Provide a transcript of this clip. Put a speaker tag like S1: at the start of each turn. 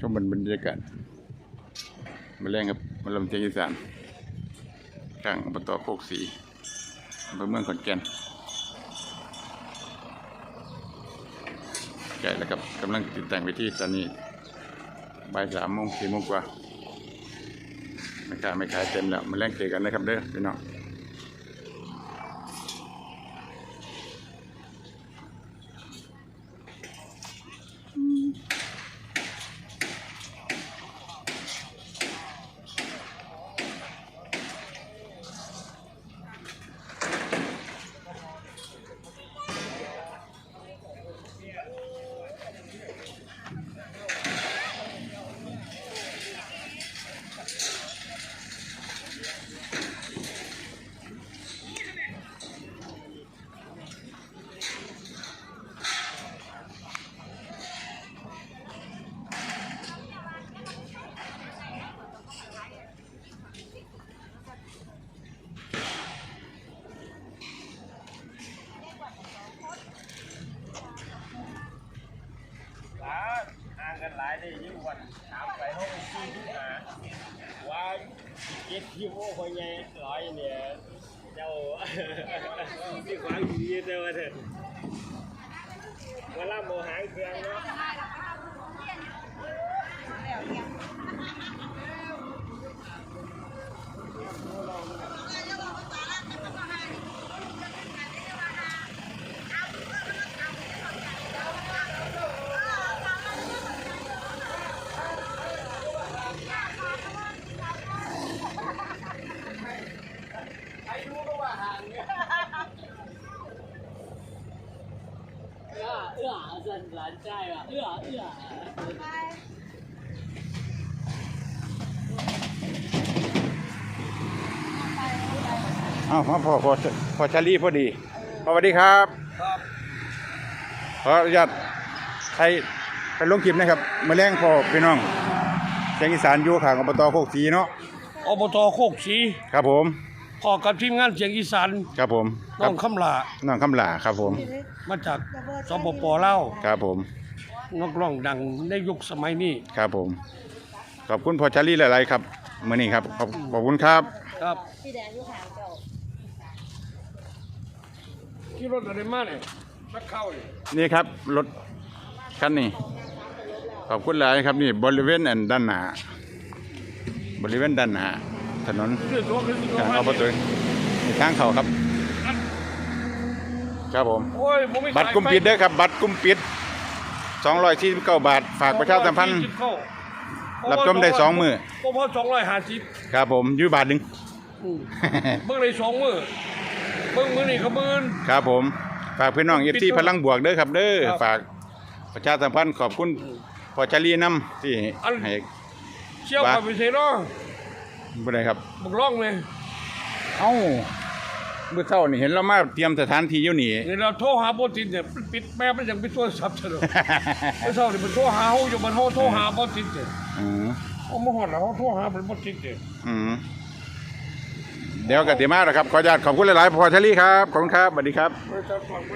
S1: ชมบรรยากาศมาแรงครับมาลำเชียงอีสานกลางอบตโคกสีอำเภอเมืองขอนแก่นใกล้แล้วครับกำลังติดแต่งไปที่ตอนนี้บ่ายสามโมงสี่โมงกว่าไม่ขายไม่ขายเต็มแล้วมาแรงเจอกันนะครับเด้อพี่น้อง
S2: ได้ยิ่งวันถามไปห้องซื้อที่หาว่าเก็บที่โอ้คนใหญ่ร้อยเนี่ยเจ้าที่ขวางดีเจ้าว่าเถอะเวลาโมหางเครื่องเนาะ
S3: เอื้อเอื้อสันหลานใจว่ะเอื้อเอื้อ
S1: อ้าวมาพอพอพอชาลีพอดีสวัสดีครับขออนุญาตใครไปลงคลิปนะครับมาแรงพอพี่น้องเชียงอีสานอยู่ข้างอบตโคกสีเนาะ
S2: อบตโคกสี
S1: ครับผม
S2: พอกับทีมงานเสียงอีสาน
S1: ครับผมค
S2: น้
S1: รั
S2: องคำลา
S1: น้องคำลาครับผม
S2: มาจากสปปลาว
S1: ครับผม
S2: นักร้องดังในยุคสมัยนี้
S1: ครับผม ขอบคุณพอชาลีหลายๆครับมื่อนี้ครับขอบขอบคุณครับ
S2: ครับ
S4: สีแดงอยู่หางเจ้า
S2: ที่รถอะไรมาเนี่ยนักเข้าเนี่ย
S1: นี่ครับรถคันนี้ขอบคุณหลายครับนี่บริเวณอันด้านหน้าบริเวณด้านหน้า ถนน
S2: คือตัวคือตัว
S1: ทาง
S2: มา
S1: เอาประตูนี่ทางเขาครับ ครับผม
S2: โอ้ยผมไม่
S1: บัตรกลุ่มปิดเด้อครับ บัตรกลุ่มปิด249บาท ฝากประชาสัมพันธ์รับชมได้สองมื้อ
S2: ก็พอสองร้อยห้าสิบ
S1: ครับผมอยืบาทหนึ่ง
S2: เบิ่งเลยสองมือเบิ่งมือนี่เขามื่น
S1: ครับผม ฝากพี่น้องเอฟ
S2: ปิด
S1: ซี
S2: ตัว
S1: พลังบวกเด้อครับเด้อ
S2: ครับ
S1: ฝากประชาสัมพันธ์ขอบคุณพอจารีน้ำที่
S2: อัน
S1: ให้
S2: เชี่ยว
S1: ว่า
S2: กับไปเซโน่
S1: บ่ได้ครับ
S2: บุกล่องเลย
S1: เอ้าเมื่อเช้านี่เห็นเรามาเตรียมสถานที่อยู่นี่
S2: เดี๋ยวเราโทรหาโบตินเนี่ยปิดแม่มันยังไปโทรศัพท์เถอะไอ้เศร้านี่มันโทรหาเขาอยู่มันโทรโทรหาโบตินเนี่ย
S1: อืม
S2: เขามาหอดแล้วเขาโทรหาเป็นโบตินเนี่ย
S1: อืมเดี๋ยวกติมาแล้วครับ ขออนุญาตขอบคุณหลายๆพอชาลีครับ ขอบคุณครับสวัสดีครับ
S2: บริษัทฝากไ